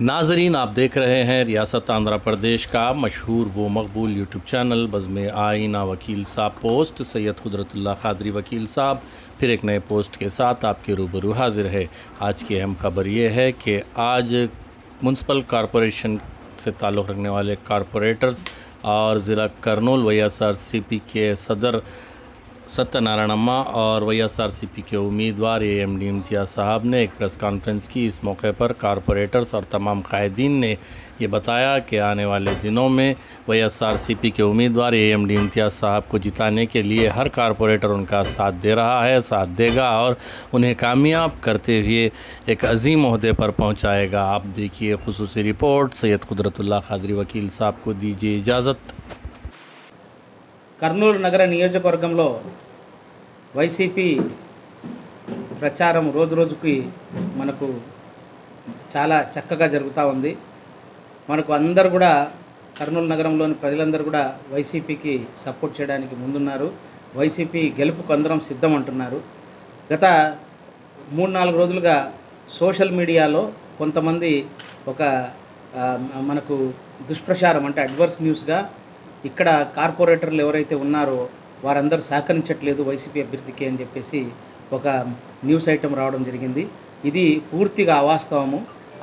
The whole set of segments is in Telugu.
ناظرین، آپ دیکھ رہے ہیں ریاست آندھرا پردیش کا مشہور وہ مقبول یوٹیوب چینل، بزم آئینہ وکیل صاحب پوسٹ، سید قدرت اللہ قادری وکیل صاحب۔ پھر ایک نئے پوسٹ کے ساتھ آپ کے روبرو حاضر ہے آج کی اہم خبر یہ ہے کہ آج منسپل کارپوریشن سے تعلق رکھنے والے کارپوریٹرز اور ضلع کرنول ویاسار سی پی کے صدر ستیہ نارائنمہ اور وی ایس آر سی پی کے امیدوار اے ایم ڈی امتیاز صاحب نے ایک پریس کانفرنس کی۔ اس موقع پر کارپوریٹرز اور تمام قائدین نے یہ بتایا کہ آنے والے دنوں میں وی ایس آر سی پی کے امیدوار اے ایم ڈی امتیاز صاحب کو جتانے کے لیے ہر کارپوریٹر ان کا ساتھ دے رہا ہے، ساتھ دے گا اور انہیں کامیاب کرتے ہوئے ایک عظیم عہدے پر پہنچائے گا۔ آپ دیکھیے خصوصی رپورٹ، سید قدرت اللہ قادری وکیل صاحب کو دیجیے اجازت۔ కర్నూలు నగర నియోజకవర్గంలో వైసీపీ ప్రచారం రోజు రోజుకి మనకు చాలా చక్కగా జరుగుతూ ఉంది. మనకు అందరు కూడా కర్నూలు నగరంలోని ప్రజలందరూ కూడా వైసీపీకి సపోర్ట్ చేయడానికి ముందున్నారు. వైసీపీ గెలుపుకు అందరం సిద్ధం అంటున్నారు. గత మూడు నాలుగు రోజులుగా సోషల్ మీడియాలో కొంతమంది ఒక మనకు దుష్ప్రచారం అంటే అడ్వర్స్ న్యూస్గా ఇక్కడ కార్పొరేటర్లు ఎవరైతే ఉన్నారో వారందరూ సహకరించట్లేదు వైసీపీ అభ్యర్థికి అని చెప్పేసి ఒక న్యూస్ ఐటెం రావడం జరిగింది. ఇది పూర్తిగా అవాస్తవము.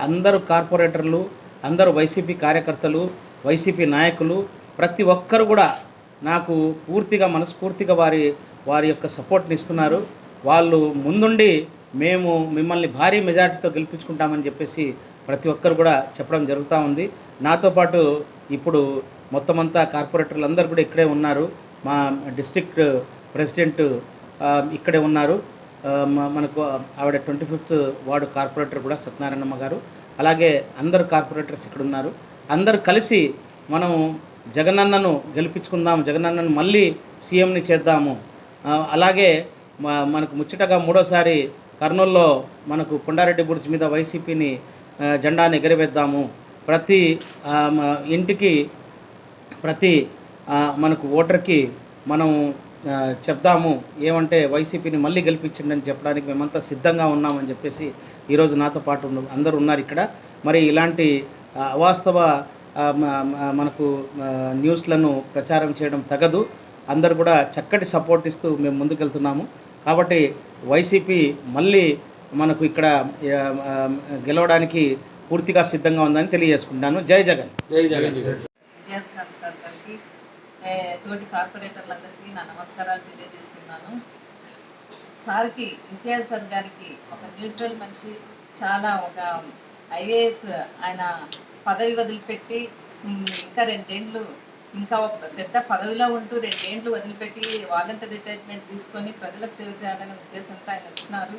అందరూ కార్పొరేటర్లు అందరూ వైసీపీ కార్యకర్తలు వైసీపీ నాయకులు ప్రతి ఒక్కరు కూడా నాకు పూర్తిగా మనస్ఫూర్తిగా వారి వారి యొక్క సపోర్ట్ని ఇస్తున్నారు. వాళ్ళు ముందుండి మేము మిమ్మల్ని భారీ మెజార్టీతో గెలిపించుకుంటామని చెప్పేసి ప్రతి ఒక్కరు కూడా చెప్పడం జరుగుతూ ఉంది. నాతో పాటు ఇప్పుడు మొత్తం అంతా కార్పొరేటర్లు అందరూ కూడా ఇక్కడే ఉన్నారు. మా డిస్ట్రిక్ట్ ప్రెసిడెంట్ ఇక్కడే ఉన్నారు. మనకు ఆవిడ ట్వంటీ ఫిఫ్త్ వార్డు కార్పొరేటర్ కూడా సత్యనారాయణమ్మ గారు. అలాగే అందరు కార్పొరేటర్స్ ఇక్కడ ఉన్నారు. అందరు కలిసి మనం జగనన్నను గెలిపించుకుందాం జగనన్నను మళ్ళీ సీఎంని చేద్దాము. అలాగే మనకు ముచ్చటగా మూడోసారి కర్నూల్లో మనకు కొండారెడ్డి బుర్జ్ మీద వైసీపీని జెండాని జెండాను ఎగరవేద్దాము. ప్రతి ఇంటికి ప్రతి మనకు ఓటర్కి మనం చెప్దాము. ఏమంటే వైసీపీని మళ్ళీ గెలిపించండి అని చెప్పడానికి మేమంతా సిద్ధంగా ఉన్నామని చెప్పేసి ఈరోజు నాతో పాటు ఉన్న అందరూ ఉన్నారు ఇక్కడ. మరి ఇలాంటి అవాస్తవ మనకు న్యూస్లను ప్రచారం చేయడం తగదు. అందరు కూడా చక్కటి సపోర్ట్ ఇస్తూ మేము ముందుకెళ్తున్నాము. కాబట్టి వైసీపీ మళ్ళీ మనకు ఇక్కడ గెలవడానికి పూర్తిగా సిద్ధంగా ఉందని తెలియజేసుకుంటున్నాను. జై జగన్. జై జగన్. తోటి కార్పొరేటర్లందరికీ నా నమస్కారాలు తెలియజేస్తున్నాను. సార్కి ఇంతియాజ్ సార్ గారికి ఒక న్యూట్రల్ మనిషి చాలా ఒక ఐఏఎస్ ఆయన పదవి వదిలిపెట్టి ఇంకా రెండేండ్లు ఇంకా పెద్ద పదవిలో ఉంటూ రెండేండ్లు వదిలిపెట్టి వాలంటీర్ రిటైర్మెంట్ తీసుకొని ప్రజలకు సేవ చేయాలనే ఉద్దేశంతో ఆయన వచ్చినారు.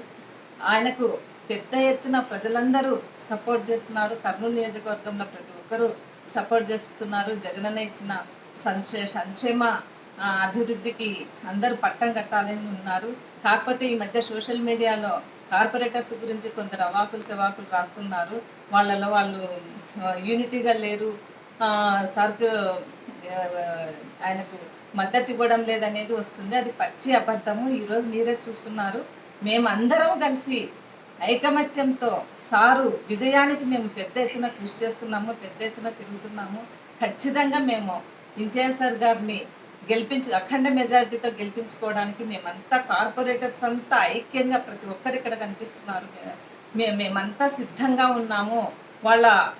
ఆయనకు పెద్ద ఎత్తున ప్రజలందరూ సపోర్ట్ చేస్తున్నారు. కర్నూలు నియోజకవర్గంలో ప్రతి ఒక్కరూ సపోర్ట్ చేస్తున్నారు. జగనన్న ఇచ్చిన సంక్షే సంక్షేమ అభివృద్ధికి అందరూ పట్టం కట్టాలని ఉన్నారు. కాకపోతే ఈ మధ్య సోషల్ మీడియాలో కార్పొరేటర్స్ గురించి కొందరు అవాకులు చవాకులు రాస్తున్నారు. వాళ్ళలో వాళ్ళు యూనిటీగా లేరు. ఆ, సార్కు ఆయనకు మద్దతు ఇవ్వడం లేదనేది వస్తుంది. అది పచ్చి అబద్ధము. ఈరోజు మీరే చూస్తున్నారు. మేమందరం కలిసి ఐకమత్యంతో సారు విజయానికి మేము పెద్ద ఎత్తున కృషి చేస్తున్నాము పెద్ద ఎత్తున తిరుగుతున్నాము. ఖచ్చితంగా మేము ఇంతియాజ్ సార్ గారిని గెలిపించు అఖండ మెజారిటీతో గెలిపించుకోవడానికి మేమంతా కార్పొరేటర్స్ అంతా ఐక్యంగా ప్రతి ఒక్కరు ఇక్కడ కనిపిస్తున్నారు. మేము మేమంతా సిద్ధంగా ఉన్నాము. వాళ్ళ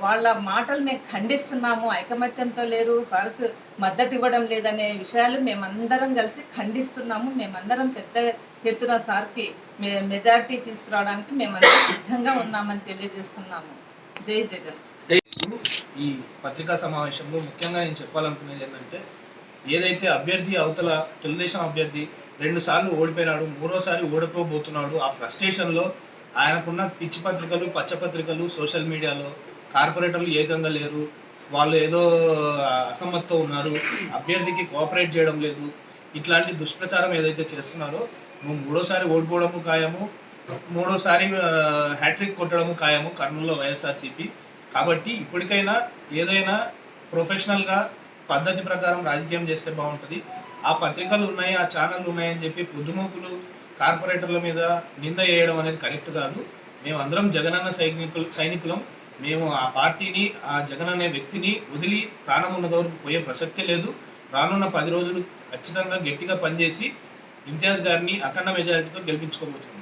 వాళ్ళ మాటలు మేము ఖండిస్తున్నాము. ఐకమత్యంతో లేరు సార్కు మద్దతు ఇవ్వడం లేదనే విషయాలు మేమందరం కలిసి ఖండిస్తున్నాము. మేమందరం పెద్ద ఎత్తున సార్కి మె- మెజారిటీ తీసుకురావడానికి మేమందరం సిద్ధంగా ఉన్నామని తెలియజేస్తున్నాము. జై జగన్. ఈ పత్రికా సమావేశంలో ముఖ్యంగా నేను చెప్పాలనుకునేది ఏంటంటే ఏదైతే అభ్యర్థి అవతల తెలుగుదేశం అభ్యర్థి రెండు సార్లు ఓడిపోయినాడు మూడోసారి ఓడిపోబోతున్నాడు ఆ ఫ్రస్ట్రేషన్లో ఆయనకున్న పిచ్చి పత్రికలు పచ్చ పత్రికలు సోషల్ మీడియాలో కార్పొరేటర్లు ఏకంగా లేరు వాళ్ళు ఏదో అసమ్మతితో ఉన్నారు అభ్యర్థికి కోఆపరేట్ చేయడం లేదు ఇట్లాంటి దుష్ప్రచారం ఏదైతే చేస్తున్నారో నువ్వు మూడోసారి ఓడిపోవడము ఖాయము మూడోసారి హ్యాట్రిక్ కొట్టడము ఖాయము కర్నూలులో వైఎస్ఆర్సీపీ. కాబట్టి ఇప్పటికైనా ఏదైనా ప్రొఫెషనల్గా పద్ధతి ప్రకారం రాజకీయం చేస్తే బాగుంటుంది. ఆ పత్రికలు ఉన్నాయి ఆ ఛానళ్ళు ఉన్నాయని చెప్పి పొద్దుమూకులు కార్పొరేటర్ల మీద నింద వేయడం అనేది కరెక్ట్ కాదు. మేమందరం జగనన్న సైనికులు సైనికులం. మేము ఆ పార్టీని ఆ జగన్ అనే వ్యక్తిని వదిలి ప్రాణం ఉన్నంత వరకు పోయే ప్రసక్తే లేదు. రానున్న పది రోజులు ఖచ్చితంగా గట్టిగా పనిచేసి ఇంతియాజ్ గారిని అఖండ మెజారిటీతో గెలిపించుకోబోతున్నాం.